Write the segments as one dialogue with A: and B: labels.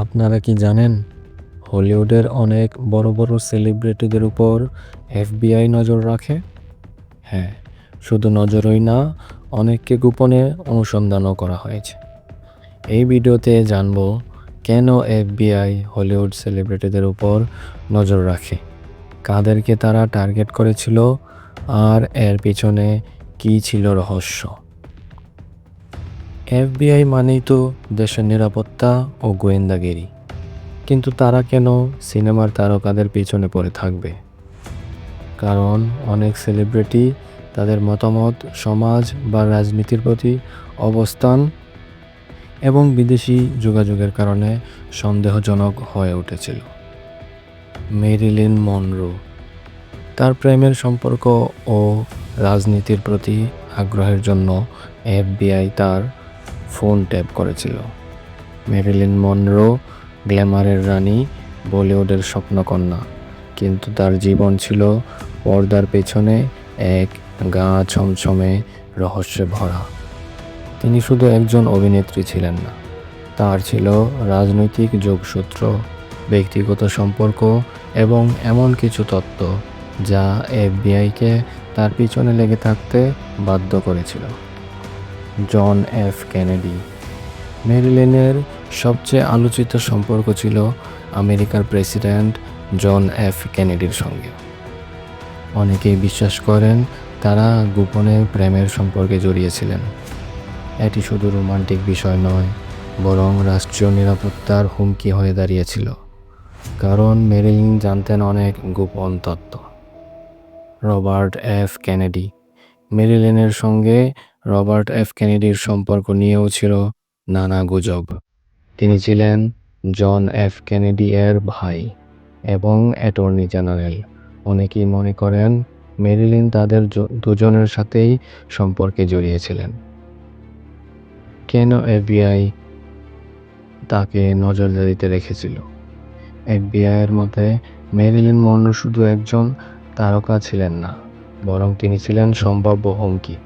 A: আপনারা কি জানেন, হলিউডের অনেক বড় বড় সেলিব্রিটিদের উপর এফবিআই নজর রাখে? হ্যাঁ শুধু নজরই না, অনেককে গোপনে অনুসন্ধানও করা হয়েছে। এই ভিডিওতে জানব, কেন এফবিআই হলিউড সেলিব্রিটিদের উপর নজর রাখে? কাদেরকে তারা টার্গেট করেছিল? আর এর পিছনে কী ছিল রহস্য? এফবিআই মানেই তো দেশের নিরাপত্তা ও গোয়েন্দাগিরি। কিন্তু তারা কেন সিনেমার তারকাদের পেছনে পড়ে থাকবে? কারণ অনেক সেলিব্রিটি তাদের মতামত, সমাজ বা রাজনীতির প্রতি অবস্থান এবং বিদেশি যোগাযোগের কারণে সন্দেহজনক হয়ে উঠেছিল। মেরিলিন মনরো তার প্রেমের সম্পর্ক ও রাজনীতির প্রতি আগ্রহের জন্য এফবিআই তার ফোন ট্যাপ করেছিল। মেরিলিন মনরো, গ্ল্যামারের রানী, বলিউডের স্বপ্নকন্যা। কিন্তু তার জীবন ছিল পর্দার পেছনে এক গা ছমছমে রহস্যে ভরা। তিনি শুধু একজন অভিনেত্রী ছিলেন না, তার ছিল রাজনৈতিক যোগসূত্র, ব্যক্তিগত সম্পর্ক এবং এমন কিছু তত্ত্ব যা এফবিআইকে তার পিছনে লেগে থাকতে বাধ্য করেছিল। John F Kennedy. মেরিলিনের সবচেয়ে আলোচিত সম্পর্ক ছিল আমেরিকার প্রেসিডেন্ট জন এফ কেনেডির সঙ্গে। অনেকেই বিশ্বাস করেন তারা গোপনে প্রেমের সম্পর্কে জড়িয়েছিলেন। এটি শুধু রোমান্টিক বিষয় নয়, বরং রাষ্ট্রীয় নিরাপত্তার হুমকি হয়ে দাঁড়িয়েছিল, কারণ মেরিলিন জানতেন অনেক গোপন তত্ত্ব। রবার্ট এফ কেনেডি, মেরিলিনের সঙ্গে রবার্ট এফ কেনেডির সম্পর্ক নিয়েও ছিল নানা গুজব। তিনি ছিলেন জন এফ কেনেডি এর ভাই এবং অ্যাটর্নি জেনারেল। অনেকেই মনে করেন মেরিলিন তাদের দুজনের সাথেই সম্পর্কে জড়িয়েছিলেন। কেন এফবিআই তাকে নজরদারিতে রেখেছিল? এফবিআইয়ের মতে, মেরিলিন মনরো শুধু একজন তারকা ছিলেন না, বরং তিনি ছিলেন সম্ভাব্য হুমকি।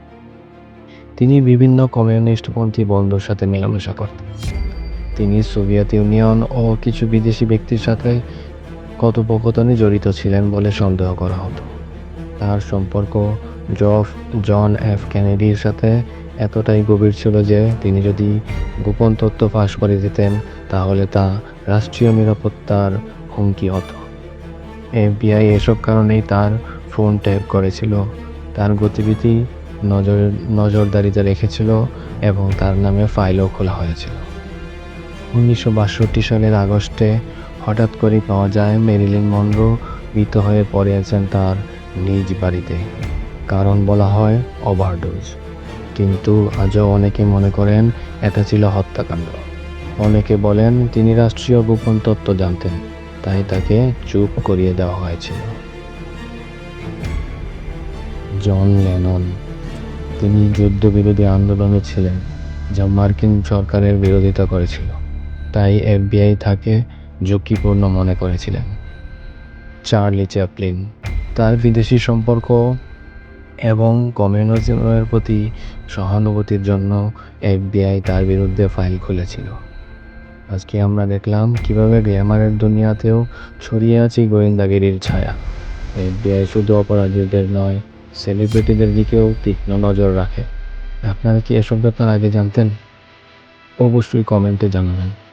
A: তিনি বিভিন্ন কমিউনিস্টপন্থী বন্ধুর সাথে মেলামেশা করতেন। তিনি সোভিয়েত ইউনিয়ন ও কিছু বিদেশি ব্যক্তির সাথে কথোপকথনে জড়িত ছিলেন বলে সন্দেহ করা হতো। তার সম্পর্ক জফ, জন এফ কেনেডির সাথে এতটাই গভীর ছিল যে তিনি যদি গোপন তথ্য ফাঁস করে দিতেন, তাহলে তা রাষ্ট্রীয় নিরাপত্তার হুমকি হতো। এফবিআই এসব কারণেই তার ফোন ট্যাপ করেছিল। তার গতিবিধি নজর, নজরদারিতে রেখেছিল এবং তার নামে ফাইলও খোলা হয়েছিল। উনিশশো বাষট্টি সালের আগস্টে হঠাৎ করেই পাওয়া যায় মেরিলিন মনরো মৃত হয়ে পড়ে আছেন তার নিজ বাড়িতে। কারণ বলা হয় ওভারডোজ। কিন্তু আজও অনেকে মনে করেন এটা ছিল হত্যাকাণ্ড। অনেকে বলেন তিনি রাষ্ট্রীয় গোপন তত্ত্ব জানতেন, তাই তাকে চুপ করিয়ে দেওয়া হয়েছিল। জন লেনন তিনি যুদ্ধবিরোধী আন্দোলনে ছিলেন, যা মার্কিন সরকারের বিরোধিতা করেছিল। তাই এফবিআই তাকে ঝুঁকিপূর্ণ মনে করেছিলেন। চার্লি চ্যাপলিন তার বিদেশি সম্পর্ক এবং কমিউনিজমের প্রতি সহানুভূতির জন্য এফবিআই তার বিরুদ্ধে ফাইল খুলেছিল। আজকে আমরা দেখলাম কীভাবে গ্ল্যামারের দুনিয়াতেও ছড়িয়ে আছে গোয়েন্দাগিরির ছায়া। এফবিআই শুধু অপরাধীদের নয় সেলিব্রিটিদের দিকেও তীক্ষ্ণ নজর রাখে। আপনারা কি এসব ব্যাপার আগে জানতেন? অবশ্যই কমেন্টে জানাবেন।